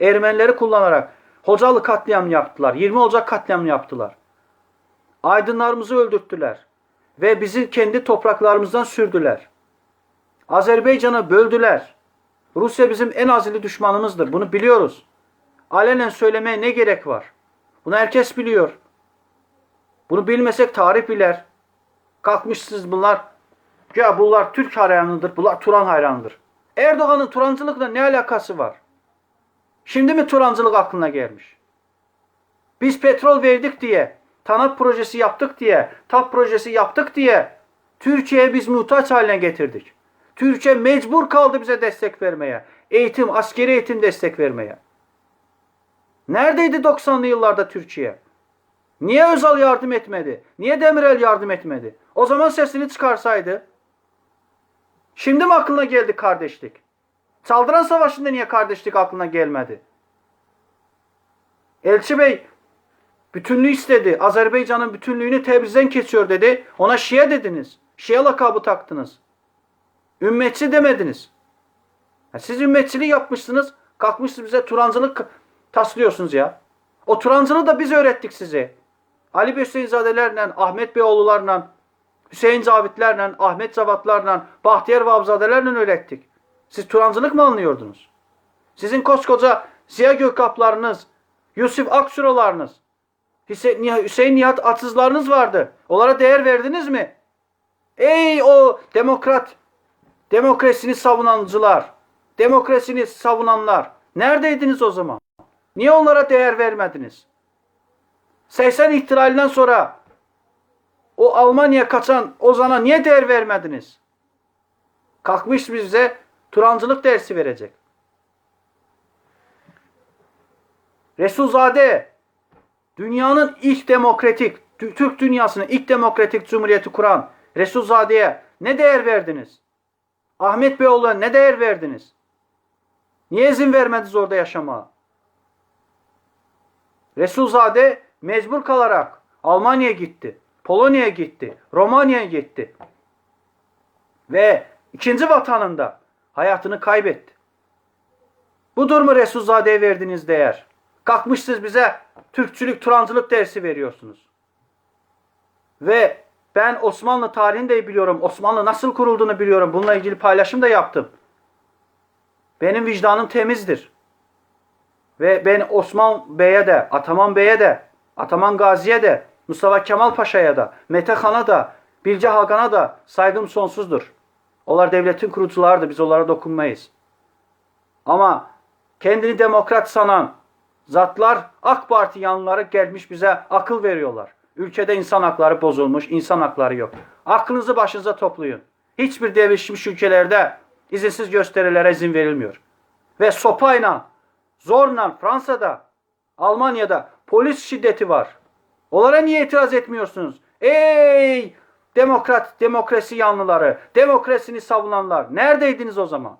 Ermenileri kullanarak Hocalı katliam yaptılar. 20 Ocak katliam yaptılar. Aydınlarımızı öldürttüler. Ve bizi kendi topraklarımızdan sürdüler. Azerbaycan'ı böldüler. Rusya bizim en azili düşmanımızdır. Bunu biliyoruz. Alenen söylemeye ne gerek var? Bunu herkes biliyor. Bunu bilmesek tarih biler. Kalkmışsınız bunlar. Ya bunlar Türk hayranıdır, bunlar Turan hayranıdır. Erdoğan'ın Turancılıkla ne alakası var? Şimdi mi Turancılık aklına gelmiş? Biz petrol verdik diye, TANAP projesi yaptık diye, TAP projesi yaptık diye Türkiye'yi biz muhtaç haline getirdik. Türkiye mecbur kaldı bize destek vermeye. Eğitim, askeri eğitim destek vermeye. Neredeydi 90'lı yıllarda Türkiye? Niye Özal yardım etmedi? Niye Demirel yardım etmedi? O zaman sesini çıkarsaydı. Şimdi mi aklına geldi kardeşlik? Saldıran savaşında niye kardeşlik aklına gelmedi? Elçi Bey bütünlüğü istedi. Azerbaycan'ın bütünlüğünü Tebriz'den kesiyor dedi. Ona Şia dediniz. Şia lakabı taktınız. Ümmetçi demediniz. Siz ümmetçiliği yapmışsınız. Kalkmışsınız bize Turancılık taslıyorsunuz ya. O Turancılığı da biz öğrettik size. Ali Hüseyinzadelerle, Ahmet Beyoğlularla, Hüseyin Zavitlerle, Ahmet Zavatlarla, Bahtiyar Vabzadelerle öğrettik. Siz Turancılık mı anlıyordunuz? Sizin koskoca Ziya Gökaplarınız, Yusuf Aksuralarınız, Hüse- Hüseyin Nihat Atsızlarınız vardı. Onlara değer verdiniz mi? Ey o demokrat, demokrasini savunancılar, demokrasini savunanlar. Neredeydiniz o zaman? Niye onlara değer vermediniz? 80 ihtilalinden sonra o Almanya kaçan Ozan'a niye değer vermediniz? Kalkmış bize Turancılık dersi verecek. Resulzade dünyanın ilk demokratik, Tü- Türk dünyasının ilk demokratik cumhuriyeti kuran Resulzade'ye ne değer verdiniz? Ahmet Beyoğlu'na ne değer verdiniz? Niye izin vermediniz orada yaşamaya? Resulzade mecbur kalarak Almanya'ya gitti. Polonya'ya gitti. Romanya'ya gitti. Ve ikinci vatanında hayatını kaybetti. Budur mu Resulzade'ye verdiğiniz değer? Kalkmışsınız bize Türkçülük, Turancılık dersi veriyorsunuz. Ve ben Osmanlı tarihini de biliyorum. Osmanlı nasıl kurulduğunu biliyorum. Bununla ilgili paylaşım da yaptım. Benim vicdanım temizdir. Ve ben Osman Bey'e de, Ataman Bey'e de, Ataman Gazi'ye de, Mustafa Kemal Paşa'ya da, Mete Han'a da, Bilge Hakan'a da saygım sonsuzdur. Onlar devletin kurucularıdır. Biz onlara dokunmayız. Ama kendini demokrat sanan zatlar AK Parti yanlıları gelmiş bize akıl veriyorlar. Ülkede insan hakları bozulmuş, insan hakları yok. Aklınızı başınıza toplayın. Hiçbir gelişmiş ülkelerde izinsiz gösterilere izin verilmiyor. Ve sopayla, zorla Fransa'da, Almanya'da polis şiddeti var. Onlara niye itiraz etmiyorsunuz? Ey demokrat, demokrasi yanlıları, demokrasini savunanlar neredeydiniz o zaman?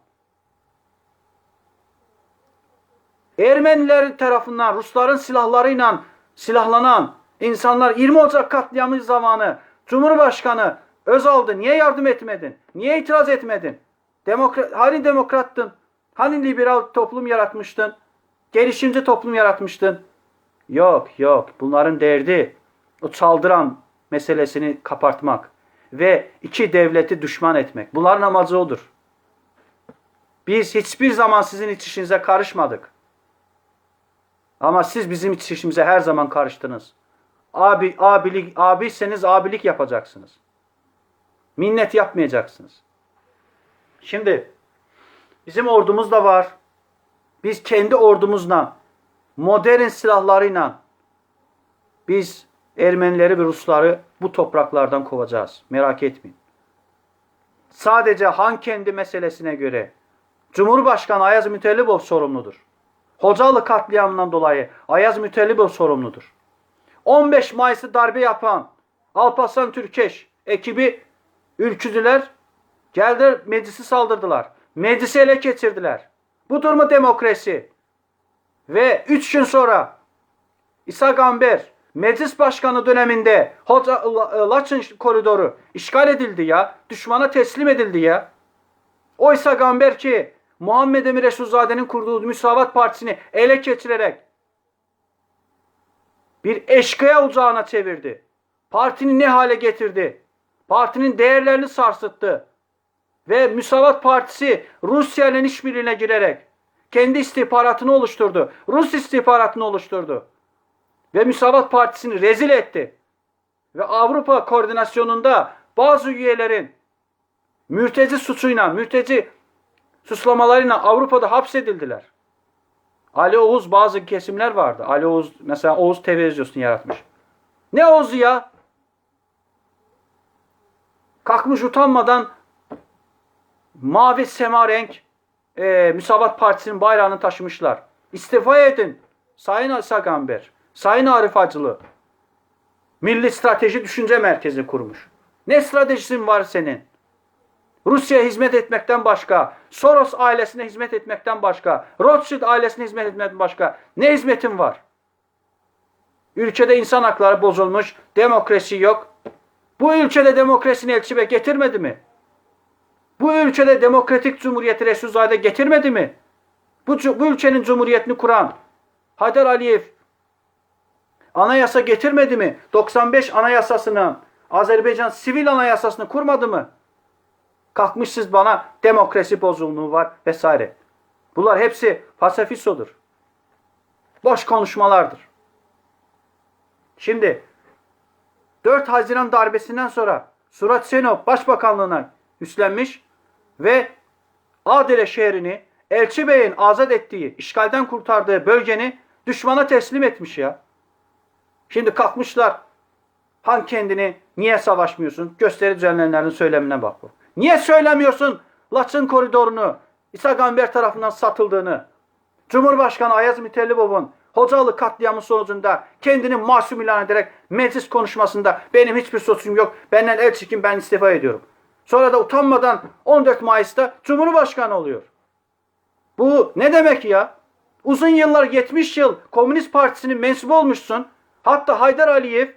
Ermeniler tarafından Rusların silahlarıyla silahlanan insanlar 20 Ocak katliamı zamanı Cumhurbaşkanı Özal'dı. Niye yardım etmedin? Niye itiraz etmedin? Demokrat, hani demokrattın? Hani liberal toplum yaratmıştın? Gelişimci toplum yaratmıştın? Yok yok bunların derdi o çaldıran meselesini kapartmak ve iki devleti düşman etmek. Bunların amacı odur. Biz hiçbir zaman sizin iç işinize karışmadık. Ama siz bizim iç işimize her zaman karıştınız. Abi, abilik, abiyseniz abilik yapacaksınız. Minnet yapmayacaksınız. Şimdi bizim ordumuz da var. Biz kendi ordumuzla, modern silahlarıyla biz Ermenileri ve Rusları bu topraklardan kovacağız. Merak etmeyin. Sadece Han kendi meselesine göre Cumhurbaşkanı Ayaz Mütellibov sorumludur. Hocalı katliamından dolayı Ayaz Mütellibov sorumludur. 15 Mayıs'ı darbe yapan Alparslan Türkeş ekibi ülkücüler geldiler meclisi saldırdılar. Meclisi ele geçirdiler. Budur mu demokrasi? Ve 3 gün sonra İsa Gamber meclis başkanı döneminde Hoca, Laçın koridoru işgal edildi ya. Düşmana teslim edildi ya. O İsa Gamber ki Muhammed Emir Resulzade'nin kurduğu Müsavat Partisi'ni ele geçirerek bir eşkıya ocağına çevirdi. Partini ne hale getirdi? Partinin değerlerini sarsıttı. Ve Müsavat Partisi Rusya ile işbirliğine girerek kendi istihbaratını oluşturdu. Rus istihbaratını oluşturdu. Ve Müsavat Partisi'ni rezil etti. Ve Avrupa koordinasyonunda bazı üyelerin mülteci suçuyla, mülteci suçlamalarıyla Avrupa'da hapsedildiler. Ali Oğuz bazı kesimler vardı. Ali Oğuz mesela Oğuz televizyosunu yaratmış. Ne Oğuz'u ya? Kalkmış utanmadan mavi sema renk e, Müsavat Partisi'nin bayrağını taşımışlar. İstifa edin. Sayın Sagamber, Sayın Arif Acılı. Milli Strateji Düşünce Merkezi kurmuş. Ne stratejisin var senin? Rusya'ya hizmet etmekten başka, Soros ailesine hizmet etmekten başka, Rothschild ailesine hizmet etmekten başka ne hizmetin var? Ülkede insan hakları bozulmuş, demokrasi yok. Bu ülkede demokrasini elçibe getirmedi mi? Bu ülkede demokratik cumhuriyeti Resulzade getirmedi mi? Bu, bu ülkenin cumhuriyetini kuran Haydar Aliyev anayasa getirmedi mi? 95 anayasasını, Azerbaycan sivil anayasasını kurmadı mı? Kalkmış siz bana demokrasi bozulduğu var vesaire. Bunlar hepsi pasafisodur. Boş konuşmalardır. Şimdi 4 Haziran darbesinden sonra Surat Senov başbakanlığına üstlenmiş ve Adile şehrini Elçi Bey'in azat ettiği, işgalden kurtardığı bölgeni düşmana teslim etmiş ya. Şimdi kalkmışlar Han kendini niye savaşmıyorsun? Gösteri düzenleyenlerin söylemine bak bu. Niye söylemiyorsun Laçın koridorunu İsa Gamber tarafından satıldığını? Cumhurbaşkanı Ayaz Mitellibov'un Hocalı katliamı sonucunda kendini masum ilan ederek meclis konuşmasında benim hiçbir suçum yok. Benden el çekin ben istifa ediyorum. Sonra da utanmadan 14 Mayıs'ta Cumhurbaşkanı oluyor. Bu ne demek ya? Uzun yıllar 70 yıl Komünist Partisi'nin mensubu olmuşsun. Hatta Haydar Aliyev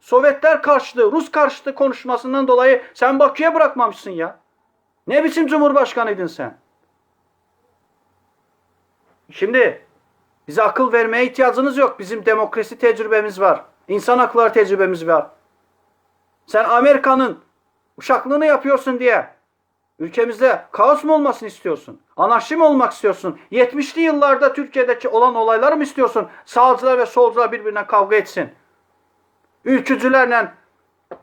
Sovyetler karşıtı, Rus karşıtı konuşmasından dolayı sen Bakü'ye bırakmamışsın ya. Ne biçim cumhurbaşkanıydın sen? Şimdi bize akıl vermeye ihtiyacınız yok. Bizim demokrasi tecrübemiz var. İnsan hakları tecrübemiz var. Sen Amerika'nın uşaklığını yapıyorsun diye ülkemizde kaos mu olmasını istiyorsun? Anarşi mi olmak istiyorsun? 70'li yıllarda Türkiye'deki olan olayları mı istiyorsun? Sağcılar ve solcular birbirine kavga etsin. Ülkücülerle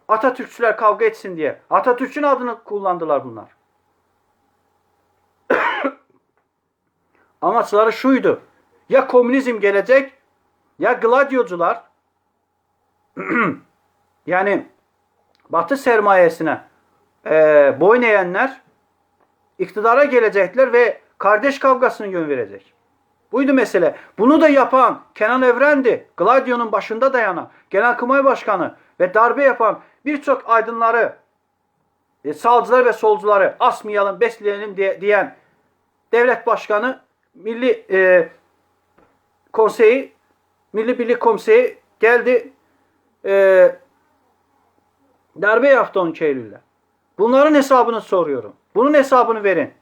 Atatürkçüler kavga etsin diye. Atatürk'ün adını kullandılar bunlar. Amaçları şuydu. Ya komünizm gelecek ya gladyocular yani Batı sermayesine e, boyun eğenler iktidara gelecekler ve kardeş kavgasını yön verecek. Buydu mesele. Bunu da yapan Kenan Evren'di. Gladio'nun başında dayanan Genelkurmay Başkanı ve darbe yapan birçok aydınları, e, sağcıları ve solcuları asmayalım, besleyelim diye, diyen devlet başkanı Milli e, Konseyi, Milli Birlik Konseyi geldi e, darbe yaptı 12 Eylül'de. Bunların hesabını soruyorum. Bunun hesabını verin.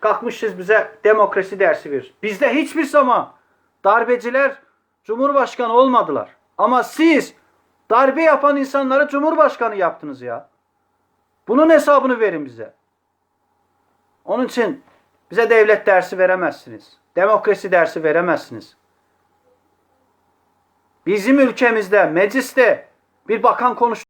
Kalkmışız bize demokrasi dersi verir. Bizde hiçbir zaman darbeciler cumhurbaşkanı olmadılar. Ama siz darbe yapan insanları cumhurbaşkanı yaptınız ya. Bunun hesabını verin bize. Onun için bize devlet dersi veremezsiniz. Demokrasi dersi veremezsiniz. Bizim ülkemizde, mecliste bir bakan konuş